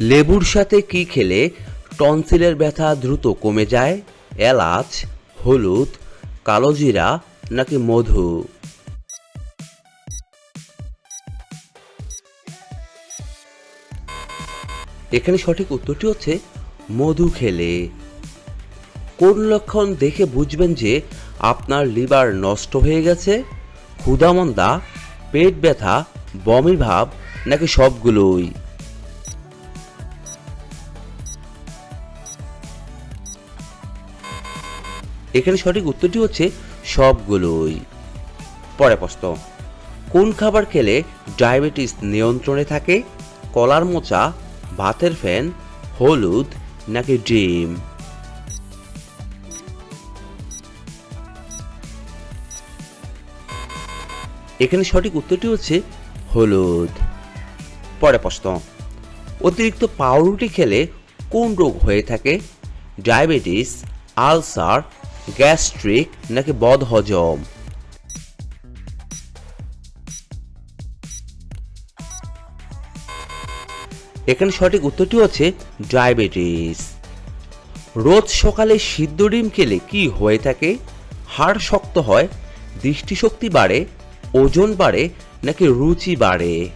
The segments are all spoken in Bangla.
লেবুর সাথে কি খেলে টনসিলের ব্যথা দ্রুত কমে যায়? এলাচ, হলুদ কালোজিরা নাকি মধু? এখানে সঠিক উত্তরটি হচ্ছে মধু খেলে। কোন লক্ষণ দেখে বুঝবেন যে আপনার লিভার নষ্ট হয়ে গেছে? ক্ষুধামন্দা, পেট ব্যথা, বমি ভাব নাকি সবগুলোই? এখানে সঠিক উত্তরটি হচ্ছে সবগুলোই। পরে প্রশ্ন, কোন খাবার খেলে ডায়াবেটিস নিয়ন্ত্রণে থাকে? কলার মোচা, ভাতের ফ্যান, হলুদ নাকি ডিম? এখানে সঠিক উত্তরটি হচ্ছে হলুদ। পরে প্রশ্ন, অতিরিক্ত পাউরুটি খেলে কোন রোগ হয়ে থাকে? ডায়াবেটিস, আলসার গ্যাস্ট্রিক নাকি বদহজম? এখানে সঠিক উত্তরটি হচ্ছে ডায়াবেটিস। রোজ সকালে সিদ্ধ ডিম খেলে কি হয়ে থাকে? হাড় শক্ত হয়, দৃষ্টিশক্তি বাড়ে, ওজন বাড়ে নাকি রুচি বাড়ে?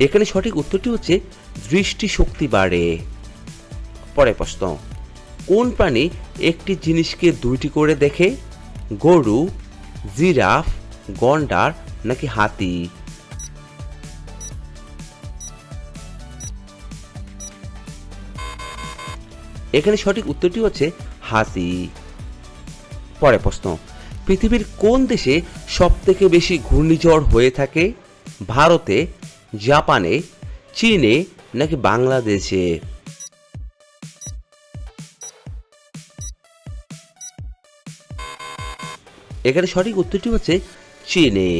এখানে সঠিক উত্তরটি হচ্ছে দৃষ্টিশক্তি বাড়ে। পরে প্রশ্ন, কোন প্রাণী একটি জিনিসকে দুইটি করে দেখে? গরু, জিরাফ, গন্ডার নাকি হাতি? এখানে সঠিক উত্তরটি হচ্ছে হাতি। পরে প্রশ্ন, পৃথিবীর কোন দেশে সব থেকে বেশি ঘূর্ণিঝড় হয়ে থাকে? ভারতে, জাপানে, চীনে নাকি বাংলাদেশে? এখানে সঠিক উত্তরটি হচ্ছে চীনে।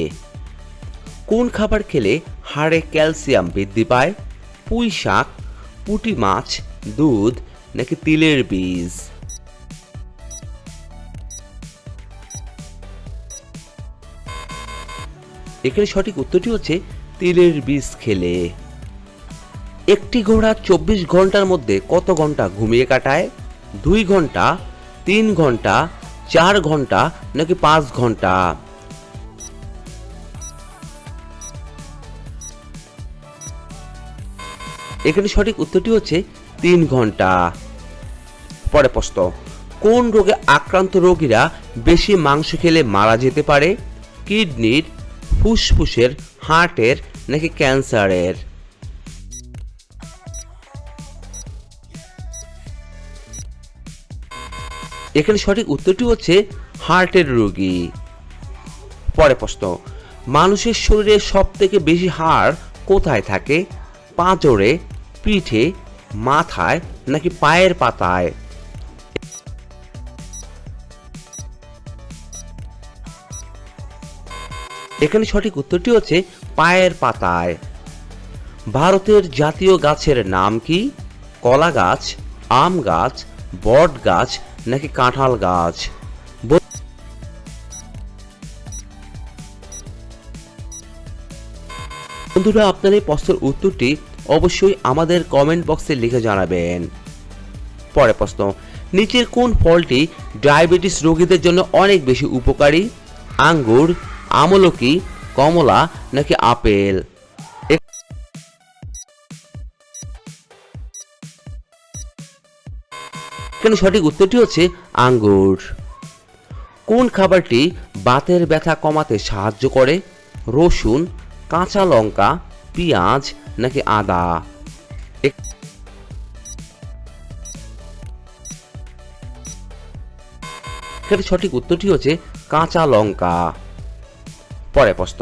কোন খাবার খেলে হাড়ে ক্যালসিয়াম বৃদ্ধি পায়? পুঁই শাক, পুঁটি মাছ, দুধ নাকি তিলের বীজ? এখানে সঠিক উত্তরটি হচ্ছে তিলের বীজ খেলে। একটি ঘোড়া চব্বিশ ঘণ্টার মধ্যে কত ঘণ্টা ঘুমিয়ে কাটায়? দুই ঘণ্টা, তিন ঘণ্টা, চার ঘণ্টা, নাকি পাঁচ ঘণ্টা? এখানে সঠিক উত্তরটি হচ্ছে তিন ঘণ্টা। পরে প্রশ্ন, কোন রোগে আক্রান্ত রোগীরা বেশি মাংস খেলে মারা যেতে পারে? কিডনির, ফুসফুসের, হার্টের, নাকি ক্যান্সারের? এখানে সঠিক উত্তরটি হচ্ছে হার্টের রোগী। পরে প্রশ্ন, মানুষের শরীরে সব থেকে বেশি হাড় কোথায় থাকে? পাঁজরে পিঠে, মাথায় নাকি পায়ের পাতায়? এখানে সঠিক উত্তরটি হচ্ছে পায়ের পাতায়। ভারতের জাতীয় গাছের নাম কি? কলা গাছ আম গাছ বট গাছ নাকি কাঁঠাল গাছ? বন্ধুরা, আপনার এই প্রশ্নের উত্তরটি অবশ্যই আমাদের কমেন্ট বক্সে লিখে জানাবেন। পরে প্রশ্ন, নিচের কোন ফলটি ডায়াবেটিস রোগীদের জন্য অনেক বেশি উপকারী? আঙ্গুর, আমলকি, কমলা নাকি আপেল? এখানে সঠিক উত্তরটি হচ্ছে আঙ্গুর। কোন খাবারটি বাতের ব্যথা কমাতে সাহায্য করে? রসুন, কাঁচা লঙ্কা, পেঁয়াজ নাকি আদা? সঠিক উত্তরটি হচ্ছে কাঁচা লঙ্কা। পরে প্রশ্ন,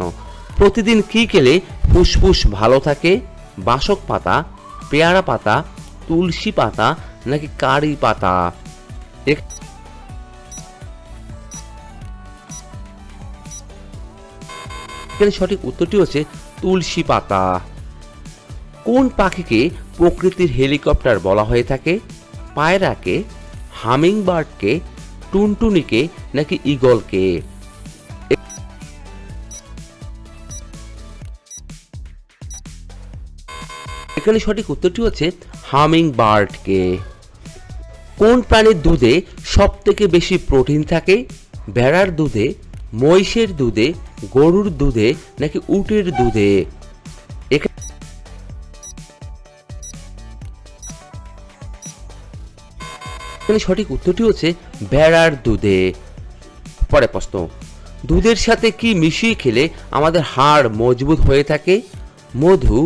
প্রতিদিন কি খেলে ফুসফুস ভালো থাকে? বাসক পাতা, পেয়ারা পাতা, তুলসী পাতা নাকি কারি পাতা? এখানে সঠিক উত্তরটি হচ্ছে তুলসী পাতা। কোন পাখিকে প্রকৃতির হেলিকপ্টার বলা হয়ে থাকে? পায়রাকে, হামিংবার্ডকে, টুনটুনিকে নাকি ঈগলকে এখানে সঠিক উত্তরটি হচ্ছে হামিং বার্ডকে কোন প্রাণীর দুধে সব থেকে বেশি প্রোটিন থাকে? ভেড়ার দুধে, মহিষের দুধে, গরুর দুধে নাকি উটের দুধে? এখানে সঠিক উত্তরটি হচ্ছে ভেড়ার দুধে। পরে প্রশ্ন, দুধের সাথে কি মিশিয়ে খেলে আমাদের হাড় মজবুত হয়ে থাকে? মধু,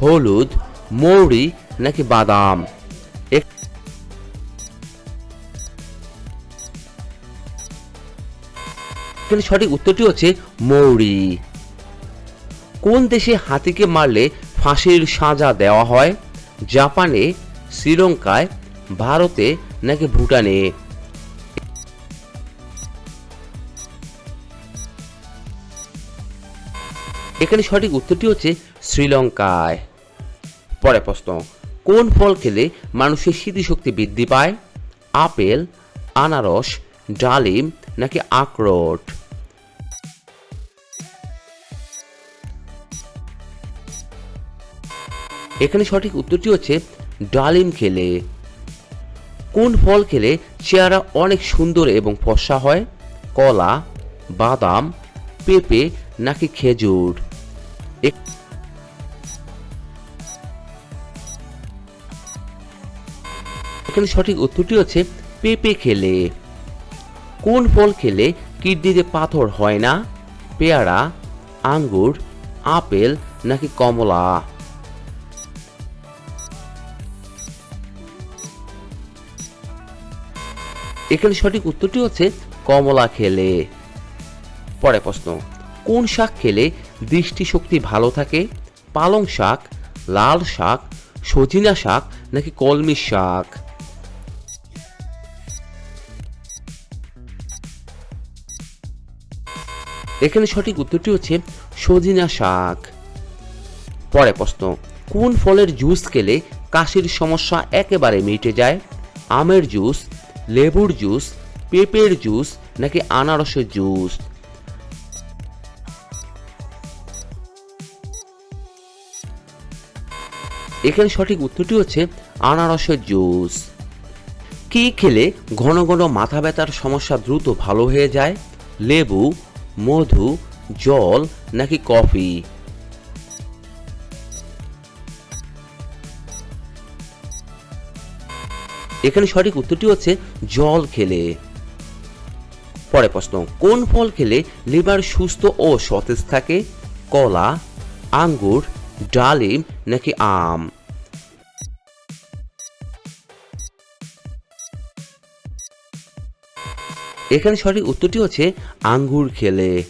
হলুদ মৌরি নাকি বাদাম? সঠিক উত্তরটি হচ্ছে মৌরি। কোন দেশে হাতিকে মারলে ফাঁসির সাজা দেওয়া হয়? জাপানে, শ্রীলঙ্কায়, ভারতে নাকি ভুটানে? এখানে সঠিক উত্তরটি হচ্ছে শ্রীলঙ্কায়। পরে প্রশ্ন, কোন ফল খেলে মানুষের স্মৃতিশক্তি বৃদ্ধি পায়? আপেল, আনারস, ডালিম নাকি আখরোট? এখানে সঠিক উত্তরটি হচ্ছে ডালিম খেলে। কোন ফল খেলে চেহারা অনেক সুন্দর এবং ফর্সা হয়? কলা, বাদাম, পেঁপে নাকি খেজুর? এখানে সঠিক উত্তরটি হচ্ছে পেঁপে খেলে। কোন ফল খেলে কিডনিতে পাথর হয় না? পেয়ারা, আঙ্গুর, আপেল নাকি কমলা? এখানে সঠিক উত্তরটি হচ্ছে কমলা খেলে। পরে প্রশ্ন, কোন শাক খেলে দৃষ্টিশক্তি ভালো থাকে? পালং শাক, লাল শাক, সজিনা শাক নাকি কলমি শাক? এখানে সঠিক উত্তরটি হচ্ছে সজিনা শাক। পরে প্রশ্ন, কোন ফলের জুস খেলে কাশির সমস্যা একেবারে মিটে যায়? আমের জুস, লেবুর জুস, পেঁপের জুস নাকি আনারসের জুস? এখানে সঠিক উত্তরটি হচ্ছে আনারসের জুস। কি খেলে ঘন ঘন মাথা ব্যথার সমস্যা দ্রুত ভালো হয়ে যায়? লেবু মধু, জল নাকি কফি? এখানে সঠিক উত্তরটি হচ্ছে জল খেলে। পরে প্রশ্ন, কোন ফল খেলে লিভার সুস্থ ও সতেজ থাকে? কলা, আঙ্গুর, ডালিম নাকি আম? এখানে সঠিক উত্তরটি হচ্ছে আঙ্গুর খেলে।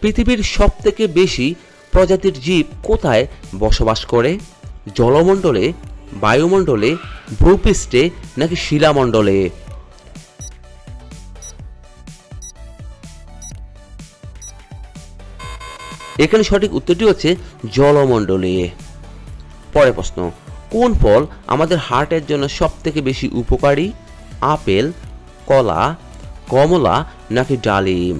পৃথিবীর সব থেকে বেশি প্রজাতির জীব কোথায় বসবাস করে? জলমণ্ডলে, বায়ুমণ্ডলে, ভূপৃষ্ঠে নাকি শিলামণ্ডলে? এখানে সঠিক উত্তরটি হচ্ছে জলমণ্ডলে। পরে প্রশ্ন, কোন ফল আমাদের হার্টের জন্য সব থেকে বেশি উপকারী? আপেল কলা, কমলা নাকি ডালিম?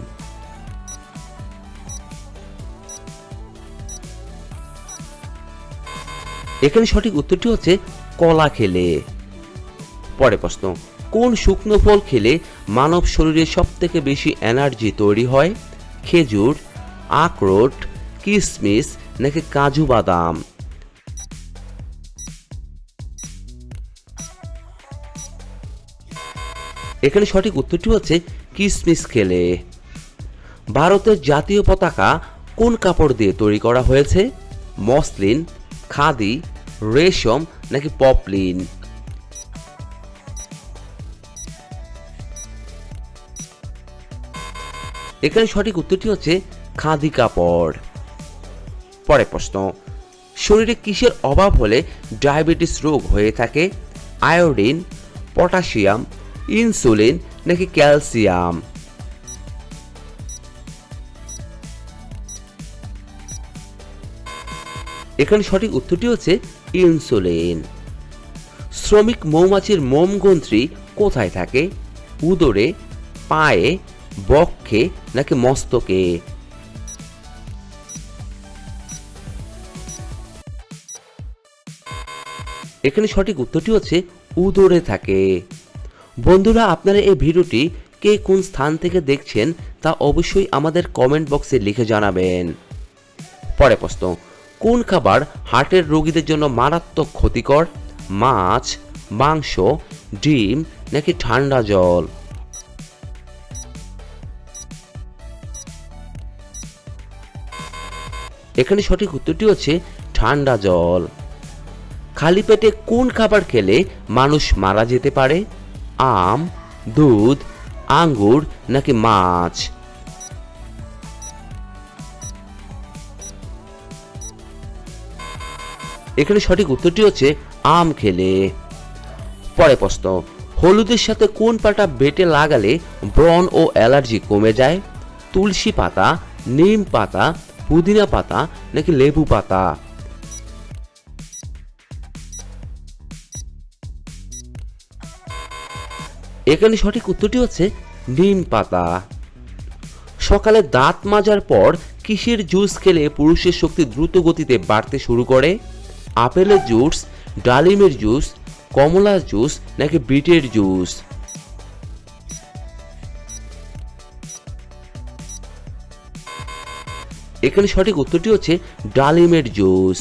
এখানে সঠিক উত্তরটি হচ্ছে কলা খেলে। পরে প্রশ্ন, কোন শুকনো ফল খেলে মানব শরীরে সব থেকে বেশি এনার্জি তৈরি হয়? খেজুর, আখরোট কিশমিশ নাকি কাজু বাদাম? এখানে সঠিক উত্তরটি হচ্ছে কিসমিস খেলে। ভারতের জাতীয় পতাকা কোন কাপড় দিয়ে তৈরি করা হয়েছে? মসলিন, খাদি, রেশম নাকি পপলিন? এখানে সঠিক উত্তরটি হচ্ছে খাদি কাপড়। পরে প্রশ্ন, শরীরে কিসের অভাব হলে ডায়াবেটিস রোগ হয়ে থাকে? আয়োডিন, পটাশিয়াম ইনসুলিন নাকি ক্যালসিয়াম এখানে সঠিক উত্তরটি হচ্ছে ইনসুলিন শ্রমিক মৌমাছির মোম কোথায় থাকে? উদরে, পায়ে, বক্ষে নাকি মস্তকে? এখানে সঠিক উত্তরটি হচ্ছে উদরে থাকে। বন্ধুরা, আপনারা এই ভিডিওটি কে কোন স্থান থেকে দেখছেন তা অবশ্যই আমাদের কমেন্ট বক্সে লিখে জানাবেন। পরে প্রশ্ন, কোন খাবার হার্টের রোগীদের জন্য মারাত্মক ক্ষতিকর? মাছ, মাংস, ডিম নাকি ঠান্ডা জল? এখানে সঠিক উত্তরটি হচ্ছে ঠান্ডা জল। খালি পেটে কোন খাবার খেলে মানুষ মারা যেতে পারে? আম, দুধ, আঙ্গুর নাকি মাছ? এখানে সঠিক উত্তরটি হচ্ছে আম খেলে। পরে প্রশ্ন, হলুদের সাথে কোন পাতা বেটে লাগালে ব্রণ ও অ্যালার্জি কমে যায়? তুলসী পাতা, নিম পাতা, পুদিনা পাতা নাকি লেবু পাতা? এখানে সঠিক উত্তরটি হচ্ছে নিম পাতা। সকালে দাঁত মাজার পর কিসের জুস খেলে পুরুষের শক্তি দ্রুত গতিতে বাড়তে শুরু করে? আপেলের জুস, ডালিমের জুস কমলার জুস নাকি বিটের জুস? এখানে সঠিক উত্তরটি হচ্ছে ডালিমের জুস।